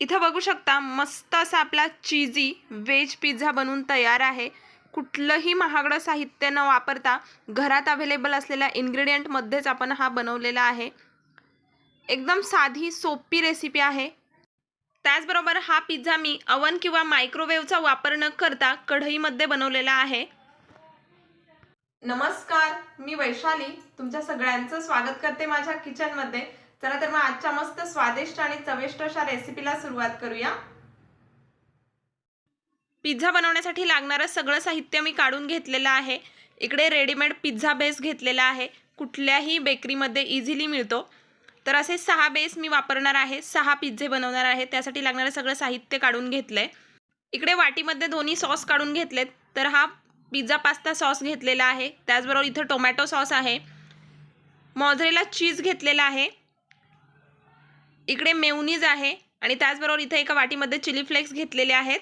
इथं बघू शकता मस्त असा आपला चीजी व्हेज पिझ्झा बनवून तयार आहे. कुठलंही महागडं साहित्य न वापरता घरात अवेलेबल असलेल्या इन्ग्रेडियंटमध्येच आपण हा बनवलेला आहे. एकदम साधी सोपी रेसिपी आहे. त्याचबरोबर हा पिझ्झा मी अवन किंवा मायक्रोवेव्हचा वापर न करता कढईमध्ये बनवलेला आहे. नमस्कार मी वैशाली. तुमच्या सगळ्यांचं स्वागत करते माझ्या किचनमध्ये चला तर मग आजच्या मस्त स्वादिष्ट आणि चविष्ट अशा रेसिपीला सुरुवात करूया. पिझ्झा बनवण्यासाठी लागणारं सगळं साहित्य मी काढून घेतलेलं आहे. इकडे रेडीमेड पिझ्झा बेस घेतलेला आहे. कुठल्याही बेकरीमध्ये इझिली मिळतो. तर असे सहा बेस मी वापरणार आहे. सहा पिझ्झे बनवणार आहे. त्यासाठी लागणारं सगळं साहित्य काढून घेतलंय. इकडे वाटीमध्ये दोन्ही सॉस काढून घेतलेत. तर हा पिझ्झा पास्ता सॉस घेतलेला आहे. त्याचबरोबर इथं टोमॅटो सॉस आहे. मॉझरेला चीज घेतलेला आहे. इकडे मेवनीज आहे आणि त्याचबरोबर इथे एका वाटीमध्ये चिली फ्लेक्स घेतलेले आहेत.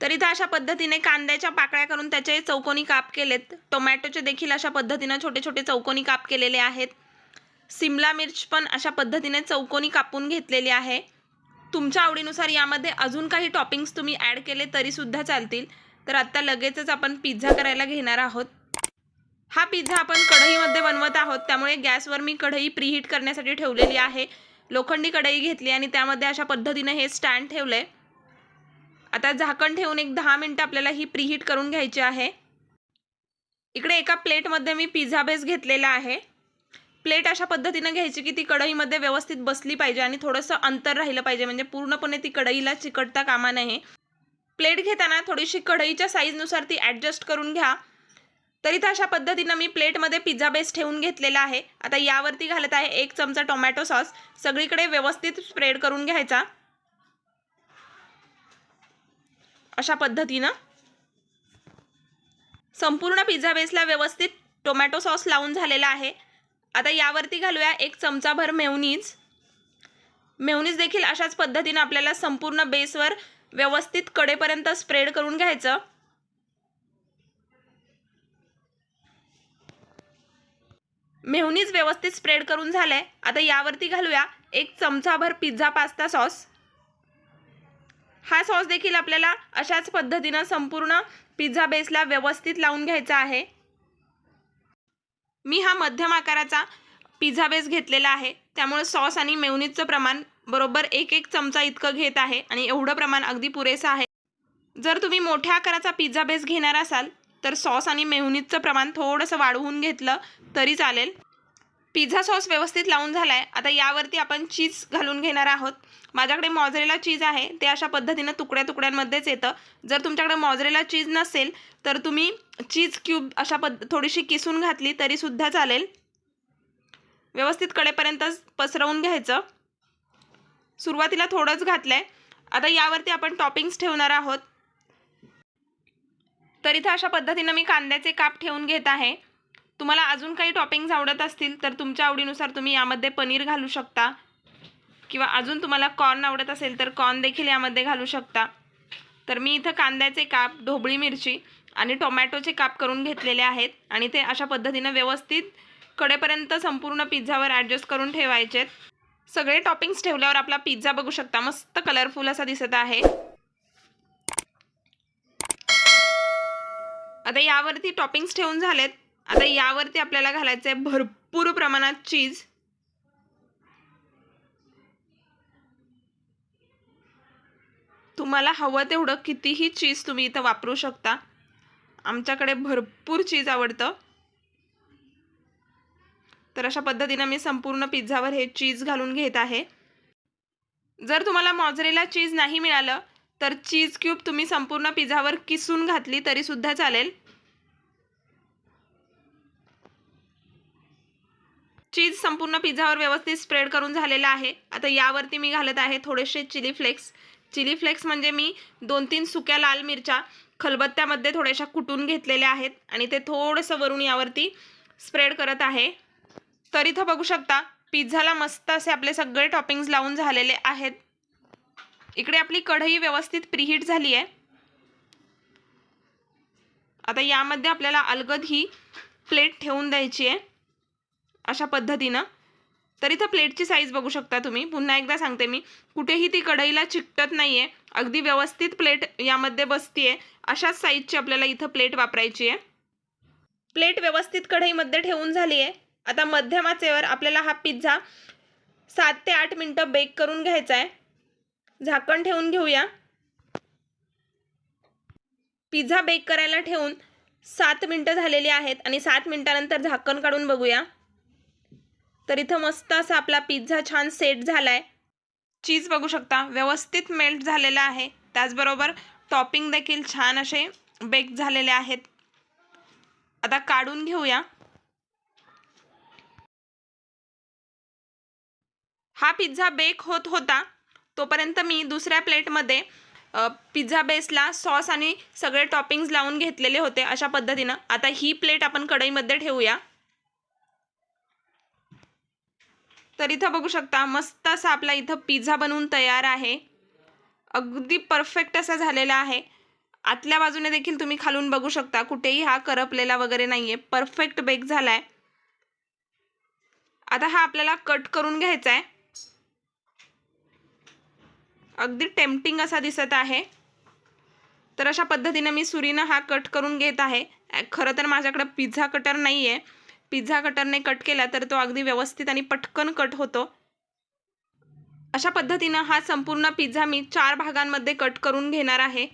तर इथं अशा पद्धतीने कांद्याच्या पाकळ्या करून त्याचे चौकोनी काप केलेत. टोमॅटोचे देखील अशा पद्धतीनं छोटे छोटे चौकोनी काप केलेले आहेत. सिमला मिर्च पण अशा पद्धतीने चौकोनी कापून घेतलेली आहे. तुमच्या आवडीनुसार यामध्ये अजून काही टॉपिंग्स तुम्ही ॲड केले तरीसुद्धा चालतील. तर आत्ता लगेचच आपण पिझ्झा करायला घेणार आहोत. हा पिझ्झा आपण कढईमध्ये बनवत आहोत. त्यामुळे गॅसवर मी कढई प्रीहीट करण्यासाठी ठेवलेली आहे. लोखंडी कढई घेतली आणि त्यामध्ये अशा पद्धतीने हे स्टँड ठेवलं आहे आता झाकण ठेवून एक दहा मिनटं आपल्याला ही प्रीहीट करून घ्यायची आहे. इकडे एका प्लेटमध्ये मी पिझ्झा बेस घेतलेला आहे. प्लेट अशा पद्धतीनं घ्यायची की ती कढईमध्ये व्यवस्थित बसली पाहिजे आणि थोडंसं अंतर राहिलं पाहिजे. म्हणजे पूर्णपणे ती कढईला चिकटता कामा नये. प्लेट घेताना थोडीशी कढईच्या साईजनुसार ती ॲडजस्ट करून घ्या. तरी तर अशा पद्धतीनं मी प्लेटमध्ये पिझ्झा बेस ठेवून घेतलेला आहे. आता यावरती घालत आहे एक चमचा टोमॅटो सॉस. सगळीकडे व्यवस्थित स्प्रेड करून घ्यायचा. अशा पद्धतीनं. संपूर्ण पिझ्झा बेसला व्यवस्थित टोमॅटो सॉस लावून झालेला आहे. आता यावरती घालूया एक चमचाभर मेवनीज मेवनीज देखील अशाच पद्धतीनं आपल्याला संपूर्ण बेसवर व्यवस्थित कडेपर्यंत स्प्रेड करून घ्यायचं. मेहुनीच व्यवस्थित स्प्रेड करून झालंय. आता यावरती घालूया एक चमचाभर पिझ्झा पास्ता सॉस हा सॉस देखील आपल्याला अशाच पद्धतीनं संपूर्ण पिझ्झा बेसला व्यवस्थित लावून घ्यायचा आहे. मी हा मध्यम आकाराचा पिझ्झा बेस घेतलेला आहे. त्यामुळे सॉस आणि मेवनीजचं प्रमाण बरोबर एक एक चमचा इतकं घेत आहे आणि एवढं प्रमाण अगदी पुरेसं आहे. जर तुम्ही मोठ्या आकाराचा पिझ्झा बेस घेणार असाल तर सॉस आणि मेहुनीजचं प्रमाण थोडंसं वाढवून घेतलं तरी चालेल. पिझ्झा सॉस व्यवस्थित लावून झाला आहे आता यावरती आपण चीज घालून घेणार आहोत. माझ्याकडे मॉझरेला चीज आहे. ते अशा पद्धतीनं तुकड्या तुकड्यांमध्येच येतं. जर तुमच्याकडे मॉझरेला चीज नसेल तर तुम्ही चीज क्यूब अशा पद्ध थोडीशी किसून घातली तरीसुद्धा चालेल. व्यवस्थित कडेपर्यंत पसरवून घ्यायचं. सुरुवातीला थोडंच घातलं आहे आता यावरती आपण टॉपिंग्स ठेवणार आहोत. तर इथं अशा पद्धतीनं मी कांद्याचे काप ठेवून घेत आहे. तुम्हाला अजून काही टॉपिंग्स आवडत असतील तर तुमच्या आवडीनुसार तुम्ही यामध्ये पनीर घालू शकता. किंवा अजून तुम्हाला कॉर्न आवडत असेल तर कॉर्न देखील यामध्ये घालू शकता. तर मी इथं कांद्याचे काप ढोबळी मिरची आणि टोमॅटोचे काप करून घेतलेले आहेत. आणि ते अशा पद्धतीनं व्यवस्थित कडेपर्यंत संपूर्ण पिझ्झावर ॲडजस्ट करून ठेवायचे सगळे टॉपिंग्स ठेवल्यावर आपला पिझ्झा बघू शकता. मस्त कलरफुल असा दिसत आहे. आता यावरती टॉपिंग्स ठेवून झालेत. आता यावरती आपल्याला घालायचं आहे भरपूर प्रमाणात चीज तुम्हाला हवं तेवढं कितीही चीज तुम्ही इथं वापरू शकता. आमच्याकडे भरपूर चीज आवडतं. तर अशा पद्धतीनं मी संपूर्ण पिझ्झावर हे चीज घालून घेत आहे. जर तुम्हाला मॉझरेला चीज नाही मिळालं तर चीज क्यूब तुम्ही संपूर्ण पिझ्झावर किसून घातली तरीसुद्धा चालेल. चीज संपूर्ण पिझ्झावर व्यवस्थित स्प्रेड करून झालेला आहे. आता यावरती मी घालत आहे थोडेसे चिली फ्लेक्स. चिली फ्लेक्स म्हणजे मी दोन तीन सुक्या लाल मिरच्या खलबत्त्यामध्ये थोड्याशा कुटून घेतलेल्या आहेत आणि ते थोडंसं वरून यावरती स्प्रेड करत आहे. तर इथं बघू शकता पिझ्झाला मस्त असे आपले सगळे टॉपिंग्स लावून झालेले आहेत. इकडे आपली कढई व्यवस्थित प्रीहीट झाली आहे. आता यामध्ये आपल्याला अलगद ही प्लेट ठेवून द्यायची आहे. अशा पद्धतीनं. तर इथं प्लेटची साईज बघू शकता तुम्ही. पुन्हा एकदा सांगते मी. कुठेही ती कढईला चिकटत नाही आहे अगदी व्यवस्थित प्लेट यामध्ये बसतीये. अशाच साईजची आपल्याला इथं प्लेट वापरायची आहे. प्लेट व्यवस्थित कढईमध्ये ठेवून झाली आहे. आता मध्यमाचेवर आपल्याला हा पिझ्झा सात ते आठ मिनटं बेक करून घ्यायचा आहे. झाकण ठेवून घेऊया. पिझ्झा बेक करायला ठेवून सात मिनटं झालेली आहेत आणि सात मिनटानंतर झाकण काढून बघूया. तर इथं मस्त असा आपला पिझ्झा छान सेट झाला आहे चीज बघू शकता व्यवस्थित मेल्ट झालेला आहे. त्याचबरोबर टॉपिंग देखील छान असे बेक झालेले आहेत. आता काढून घेऊया. हा पिझ्झा बेक होत होता. तोपर्यंत मी दुसऱ्या प्लेटमध्ये पिझ्झा बेसला सॉस आणि सगळे टॉपिंग्स लावून घेतलेले होते अशा पद्धतीनं. आता ही प्लेट आपण कढईमध्ये ठेवूया. तर इथं बघू शकता मस्त असा आपला इथं पिझ्झा बनवून तयार आहे. अगदी परफेक्ट असा झालेला आहे. आतल्या बाजूने देखील तुम्ही खालून बघू शकता कुठेही हा करपलेला वगैरे नाही आहे परफेक्ट बेक झाला आहे आता हा आपल्याला कट करून घ्यायचा आहे अगदी टेम्पटिंग असा दिसत आहे. तर अशा पद्धतीनं मी सुरीनं हा कट करून घेत आहे. खरं तर माझ्याकडं पिझ्झा कटर नाही आहे पिझ्झा कटरने कट केला तर तो अगदी व्यवस्थित आणि पटकन कट होतो. अशा पद्धतीनं हा संपूर्ण पिझ्झा मी चार भागांमध्ये कट करून घेणार आहे.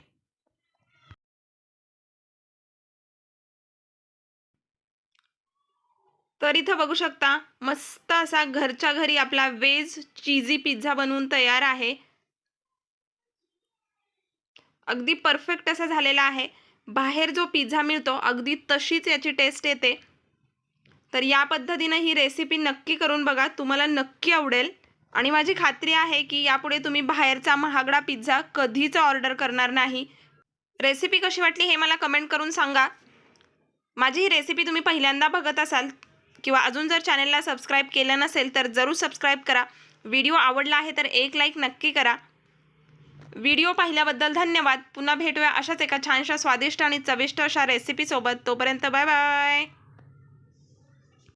तर इथं बघू शकता मस्त असा घरच्या घरी आपला वेज चीजी पिझ्झा बनवून तयार आहे. अगदी परफेक्ट असा झालेला आहे. बाहेर जो पिझ्झा मिळतो अगदी तशीच याची टेस्ट येते. तर या पद्धतीनं ही रेसिपी नक्की करून बघा. तुम्हाला नक्की आवडेल. आणि माझी खात्री आहे की यापुढे तुम्ही बाहेरचा महागडा पिझ्झा कधीच ऑर्डर करणार नाही. रेसिपी कशी वाटली हे मला कमेंट करून सांगा. माझी ही रेसिपी तुम्ही पहिल्यांदा बघत असाल किंवा अजून जर चॅनलला सबस्क्राईब केलं नसेल तर जरूर सबस्क्राईब करा. व्हिडिओ आवडला आहे तर एक लाईक नक्की करा. व्हिडिओ पाहिल्याबद्दल धन्यवाद. पुन्हा भेटूया अशाच एका छानशा स्वादिष्ट आणि चविष्ट अशा रेसिपीसोबत तोपर्यंत बाय बाय.